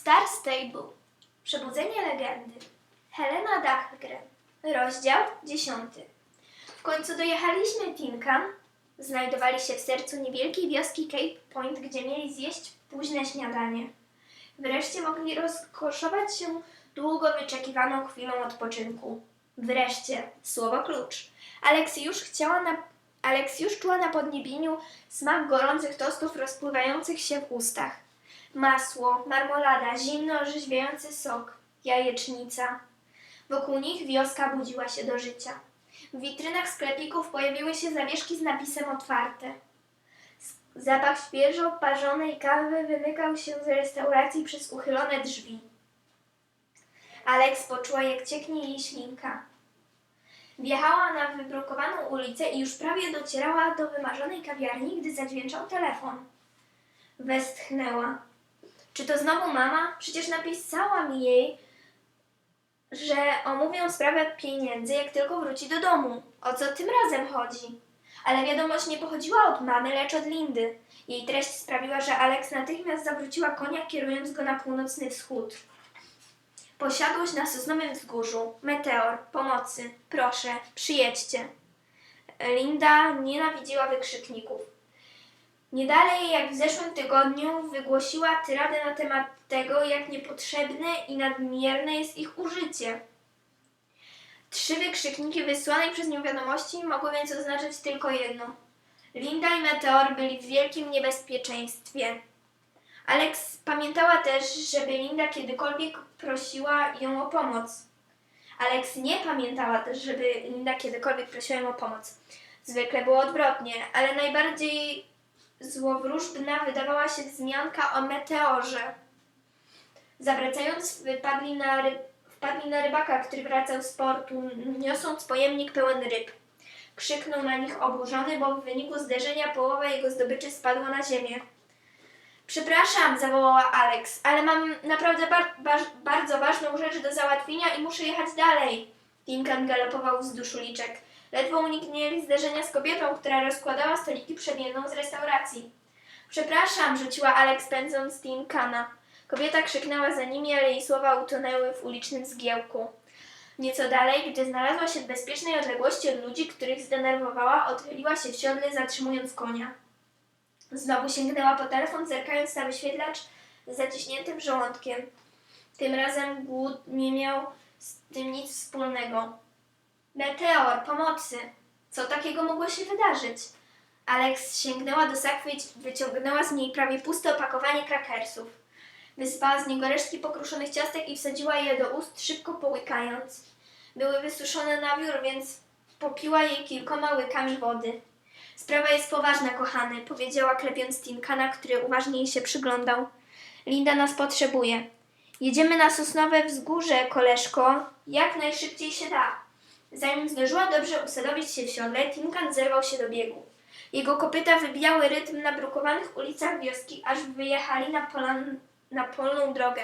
Star Stable. Przebudzenie legendy. Helena Dahlgren. Rozdział 10. W końcu dojechaliśmy Tinkan. Znajdowali się w sercu niewielkiej wioski Cape Point, gdzie mieli zjeść późne śniadanie. Wreszcie mogli rozkoszować się długo wyczekiwaną chwilą odpoczynku. Wreszcie, słowo klucz. Alex już chciała na... Już czuła na podniebieniu smak gorących tostów rozpływających się w ustach. Masło, marmolada, zimno orzeźwiający sok, jajecznica. Wokół nich wioska budziła się do życia. W witrynach sklepików pojawiły się zawieszki z napisem otwarte. Zapach świeżo parzonej kawy wymykał się z restauracji przez uchylone drzwi. Alex poczuła, jak cieknie jej ślinka. Wjechała na wybrukowaną ulicę i już prawie docierała do wymarzonej kawiarni, gdy zadźwięczał telefon. Westchnęła. Czy to znowu mama? Przecież napisała mi jej, że omówią sprawę pieniędzy, jak tylko wróci do domu. O co tym razem chodzi? Ale wiadomość nie pochodziła od mamy, lecz od Lindy. Jej treść sprawiła, że Alex natychmiast zawróciła konia, kierując go na północny wschód. Posiadłość na sosnowym wzgórzu. Meteor. Pomocy. Proszę, przyjedźcie. Linda nienawidziła wykrzykników. Nie dalej jak w zeszłym tygodniu wygłosiła tyradę na temat tego, jak niepotrzebne i nadmierne jest ich użycie. Trzy wykrzykniki wysłanej przez nią wiadomości mogły więc oznaczać tylko jedno. Linda i Meteor byli w wielkim niebezpieczeństwie. Alex pamiętała też, żeby Linda kiedykolwiek prosiła ją o pomoc. Alex nie pamiętała też, żeby Linda kiedykolwiek prosiła ją o pomoc. Zwykle było odwrotnie, ale najbardziej złowróżbna wydawała się wzmianka o meteorze. Zawracając, na wpadli na rybaka, który wracał z portu, niosąc pojemnik pełen ryb. Krzyknął na nich oburzony, bo w wyniku zderzenia połowa jego zdobyczy spadła na ziemię. Przepraszam, zawołała Alex, ale mam naprawdę bar- bar- bardzo ważną rzecz do załatwienia i muszę jechać dalej. Duncan galopował wzdłuż uliczek. Ledwo uniknęli zderzenia z kobietą, która rozkładała stoliki przed jedną z restauracji. Przepraszam, rzuciła Alex pędząc Duncana. Kobieta krzyknęła za nimi, ale jej słowa utonęły w ulicznym zgiełku. Nieco dalej, gdy znalazła się w bezpiecznej odległości od ludzi, których zdenerwowała, odchyliła się w siodle, zatrzymując konia. Znowu sięgnęła po telefon, zerkając na wyświetlacz z zaciśniętym żołądkiem. Tym razem głód nie miał z tym nic wspólnego. Meteor, pomocy! Co takiego mogło się wydarzyć? Alex sięgnęła do sakwy i wyciągnęła z niej prawie puste opakowanie krakersów. Wysypała z niego resztki pokruszonych ciastek i wsadziła je do ust, szybko połykając. Były wysuszone na wiór, więc popiła je kilkoma łykami wody. Sprawa jest poważna, kochany, powiedziała klepiąc Tinkana, który uważnie jej się przyglądał. Linda nas potrzebuje. Jedziemy na sosnowe wzgórze, koleżko, jak najszybciej się da. Zanim zdążyła dobrze usadowić się w siodle, Tinkan zerwał się do biegu. Jego kopyta wybijały rytm na brukowanych ulicach wioski, aż wyjechali na, polan, na polną drogę.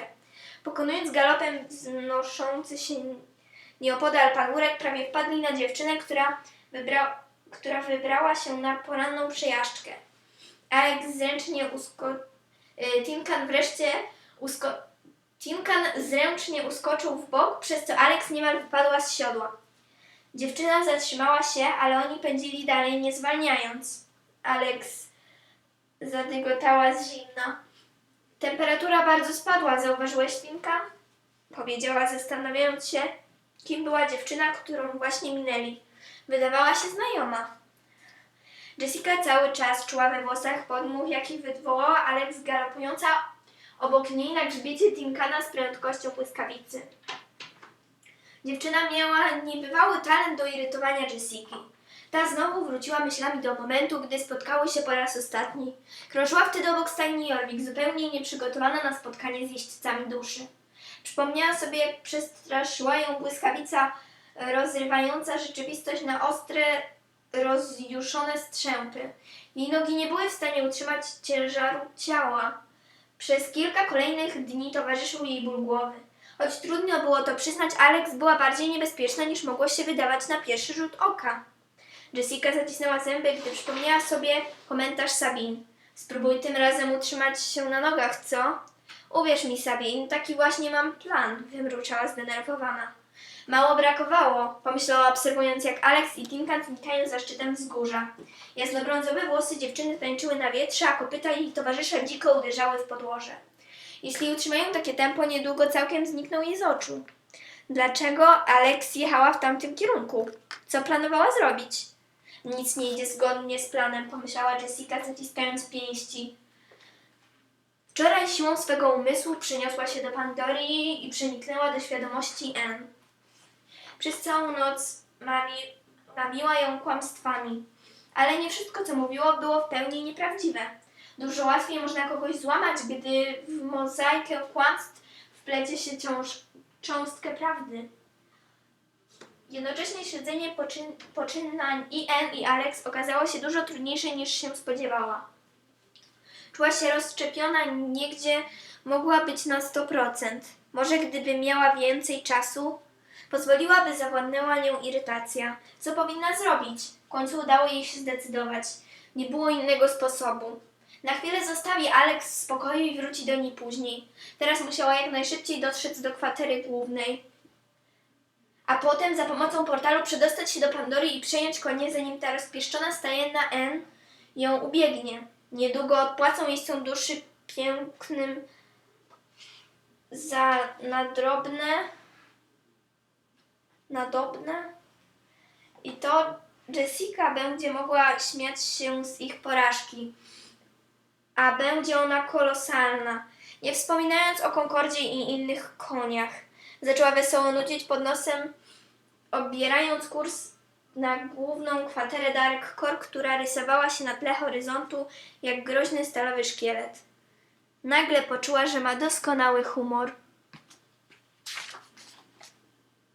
Pokonując galopem wznoszący się nieopodal pagórek, prawie wpadli na dziewczynę, która, wybra, która wybrała się na poranną przejażdżkę. Alex zręcznie usko... y, Tinkan wreszcie usko... Tinkan zręcznie uskoczył w bok, przez co Alex niemal wypadła z siodła. Dziewczyna zatrzymała się, ale oni pędzili dalej, nie zwalniając. Alex zadygotała z zimna. Temperatura bardzo spadła, zauważyłeś, Tinka? Powiedziała, zastanawiając się, kim była dziewczyna, którą właśnie minęli. Wydawała się znajoma. Jessica cały czas czuła we włosach podmuch, jaki wywołała Alex galopująca obok niej na grzbiecie Tinkana z prędkością błyskawicy. Dziewczyna miała niebywały talent do irytowania Jessiki. Ta znowu wróciła myślami do momentu, gdy spotkały się po raz ostatni. Krążyła wtedy obok stajni Jorvik, zupełnie nieprzygotowana na spotkanie z jeźdźcami duszy. Przypomniała sobie, jak przestraszyła ją błyskawica e, rozrywająca rzeczywistość na ostre, rozjuszone strzępy. Jej nogi nie były w stanie utrzymać ciężaru ciała. Przez kilka kolejnych dni towarzyszył jej ból głowy. Choć trudno było to przyznać, Alex była bardziej niebezpieczna niż mogło się wydawać na pierwszy rzut oka. Jessica zacisnęła zęby, gdy przypomniała sobie komentarz Sabin. Spróbuj tym razem utrzymać się na nogach, co? Uwierz mi, Sabine, taki właśnie mam plan, wymruczała zdenerwowana. Mało brakowało, pomyślała obserwując jak Alex i Tinka znikają za szczytem wzgórza. Jasnobrązowe włosy dziewczyny tańczyły na wietrze, a kopyta jej towarzysze dziko uderzały w podłoże. Jeśli utrzymają takie tempo, niedługo całkiem znikną jej z oczu. Dlaczego Alex jechała w tamtym kierunku? Co planowała zrobić? Nic nie idzie zgodnie z planem, pomyślała Jessica, zaciskając pięści. Wczoraj siłą swego umysłu przyniosła się do Pandorii i przeniknęła do świadomości Anne. Przez całą noc mami, mamiła ją kłamstwami, ale nie wszystko, co mówiło, było w pełni nieprawdziwe. Dużo łatwiej można kogoś złamać, gdy w mozaikę kłamstw wplecie się ciąż, cząstkę prawdy. Jednocześnie śledzenie poczyn, poczynań i Anne i Alex okazało się dużo trudniejsze niż się spodziewała. Czuła się rozszczepiona, niegdzie mogła być na 100%. Może gdyby miała więcej czasu, pozwoliłaby zawładnęła nią irytacja. Co powinna zrobić? W końcu udało jej się zdecydować. Nie było innego sposobu. Na chwilę zostawi Alex w spokoju i wróci do niej później. Teraz musiała jak najszybciej dotrzeć do kwatery głównej. A potem za pomocą portalu przedostać się do Pandory i przejąć konie, zanim ta rozpieszczona stajenna N ją ubiegnie. Niedługo odpłacą jej duszy pięknym za nadrobne, nadobne. I to Jessica będzie mogła śmiać się z ich porażki. A będzie ona kolosalna. Nie wspominając o Konkordzie i innych koniach. Zaczęła wesoło nucić pod nosem, obierając kurs na główną kwaterę Dark Core, która rysowała się na tle horyzontu jak groźny stalowy szkielet. Nagle poczuła, że ma doskonały humor.